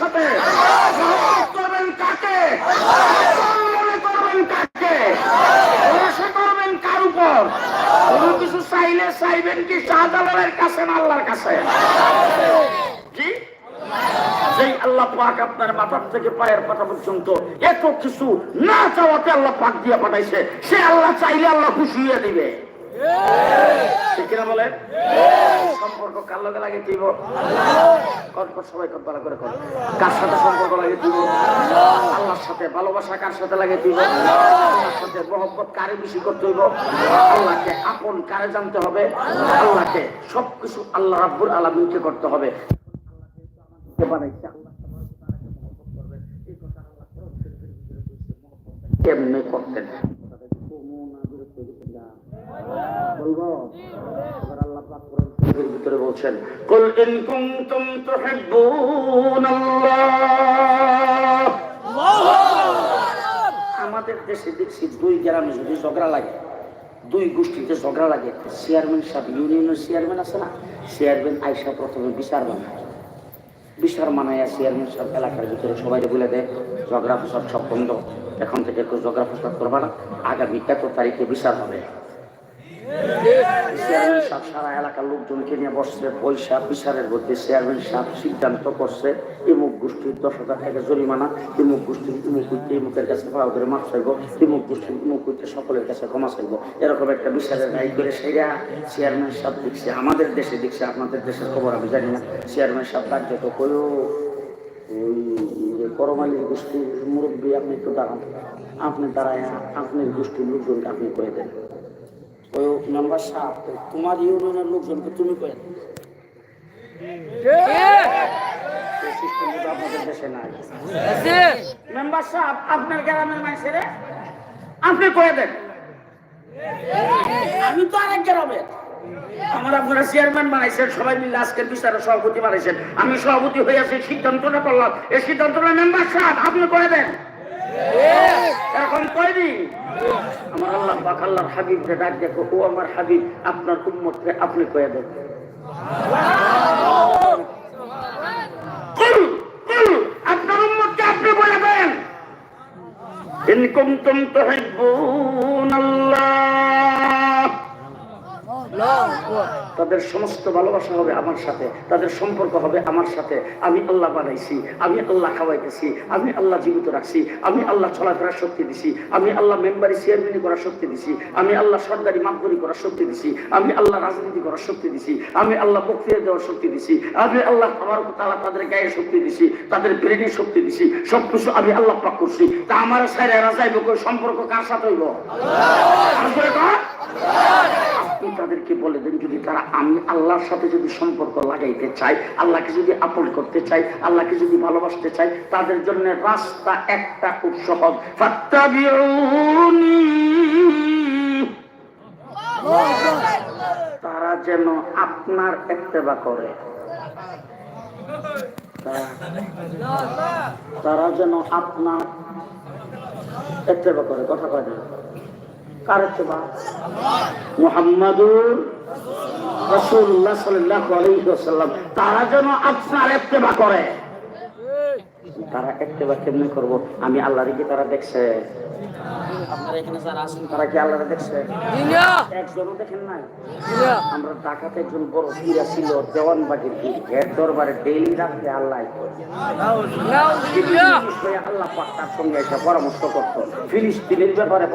সাথে। করবেন কাকে? মনে করবেন কাকে? ভরসা করবেন কার উপর? কোনো কিছু চাইলে চাইবেন কি শাহজালালের কাছে না আল্লাহর কাছে? কি সেই আল্লাহ পাক আপনার মাথার থেকে পায়ের পাতা পর্যন্ত এত কিছু না চাওয়াতে আল্লাহ পাক দিয়ে পাঠাইছে। সে আল্লাহ চাইলে আল্লাহ খুশি হয়ে দিবে। ঠিক সম্পর্ক কার লগে দিব সবাই কর করে সাথে সম্পর্ক দিব আল্লাহর সাথে কার সাথে দিব কারে বেশি করতে আপন কারে জানতে হবে? আল্লাহকে সবকিছু আল্লাহ রাব্বুল আলামিনকে করতে হবে। আল্লাহ করতেন? শরীফের ভিতরে বলছেন, কুল ইন কুনতুম আমাদের দেশে দেখছি দুই গ্রামে যদি ঝগড়া লাগে, দুই গোষ্ঠীতে ঝগড়া লাগে, চেয়ারম্যান সাহেব, ইউনিয়নের চেয়ারম্যান আছে না? চেয়ারম্যান আইসা প্রথমে বিচার বানায়। বিচার মানায় চেয়ারম্যান সাহেব এলাকার ভিতরে সবাই বলে দেয়, ঝগড়া ফসাদ সব বন্ধ। এখন থেকে কেউ ঝগড়া ফসাদ করবা না। আগামী এত তারিখে বিচার হবে। চেয়ারম্যান সাহেব সারা এলাকার লোকজনকে নিয়ে বসছে পয়সা, বিচারের মধ্যে চেয়ারম্যান সাহেব সিদ্ধান্ত করছে, ইমুক গোষ্ঠীর দশ হাজার টাকা জরিমানা, ইমুক গোষ্ঠীর ইমুক হইতে ইমুকের কাছে পাওয়া করে মাপ চাইব, ইমুক গোষ্ঠীর ইমুক হইতে সকলের কাছে ক্ষমা চাইব। এরকম একটা বিচারের রায় করে সেটা চেয়ারম্যান সাহেব দেখছে, আমাদের দেশে দেখছে, আপনাদের দেশের খবর আমি জানি না। চেয়ারম্যান সাহেব তার যত কয়েও করমালির গোষ্ঠীর মুরব্বী, আপনি একটু দাঁড়ান। আপনি দাঁড়ায় আপনার গোষ্ঠীর লোকজনকে আপনি করে দেন। ওই মেম্বার সাহেব তোমার ইউনিয়নের লোকজনকে তুমি করে দেন এই আপনাদের দেশে নাই। মেম্বার সাহেব আপনার গ্রামের মানুষের? আপনি করে দেন? আমি তো আরেক গ্রামের আমার আপনারা চেয়ারম্যান বানাইছেন সবাই মিলে আজকের বিচারে সভাপতি বানাইছেন। আমি সভাপতি হয়ে সেই সিদ্ধান্তটা করলাম। এই সিদ্ধান্তটা মেম্বার সাহেব আপনি করে দেন? আমার আল্লাহ পাক আল্লাহর হাবিব যে ডাক দেখো ও আমার হাবিব, আপনার উম্মতকে আপনি কয়ে দেন। তুম আপনার উম্মতকে আপনি বলে দেন। ইন কুনতুম তুহিব্বুনাল্লাহ। তাদের সমস্ত ভালোবাসা হবে আমার সাথে তাদের সম্পর্ক হবে আমার সাথে আমি আল্লাহ বানাইছি আমি আল্লাহ খাওয়াইতেছি আমি আল্লাহ জীবিত রাখছি আমি আল্লাহ চলাফেরার শক্তি দিছি আমি আল্লাহ মেম্বারি চেয়ারম্যানি করার শক্তি দিছি আমি আল্লাহ সরকারি মাপগরি করার শক্তি দিছি আমি আল্লাহ রাজনীতি করার শক্তি দিছি আমি আল্লাহ বক্তৃতা দেওয়ার শক্তি দিছি আমি আল্লাহ আমার তালা তাদের গায়ে শক্তি দিছি তাদের ব্রেনে শক্তি দিছি সব কিছু আমি আল্লাহ পাক করছি তা আমার সাইরে কই সম্পর্ক কার সাথে হইব কর। আপনি তাদেরকে বলে দেন যদি তারা আমি আল্লাহর সাথে যদি সম্পর্ক লাগাইতে চাই, আল্লাহকে যদি আপন করতে চাই, আল্লাহকে যদি ভালোবাসতে চাই, তাদের জন্য রাস্তা একটা খুব সহজ। তারা যেন আপনার একতেবা করে। তারা- যেন আপনার একতেবা করে। কথা কয় কার একতেবা মুহাম্মাদুর রাসূলুল্লাহ সাল্লাল্লাহু আলাইহি ওয়াসাল্লাম। তারা যেন আপনার ইত্তেবা করে। তারা ইত্তেবা কেমনে করব? আমি আল্লাহর কি তারা দেখছে? আপনারা এখানে যারা আছেন তারা কি আল্লাহরে দেখছে? একজনও দেখেন নাই? আমরা ঢাকাতে একজন বড় পীরা ছিল দেওয়ানবাগির পীর। এর দরবারে ডেইলি রাখতে আল্লাহ আল্লাহ পাক তার সঙ্গে এসে পরামর্শ করতো। ফিলিস্তিনের ব্যাপারে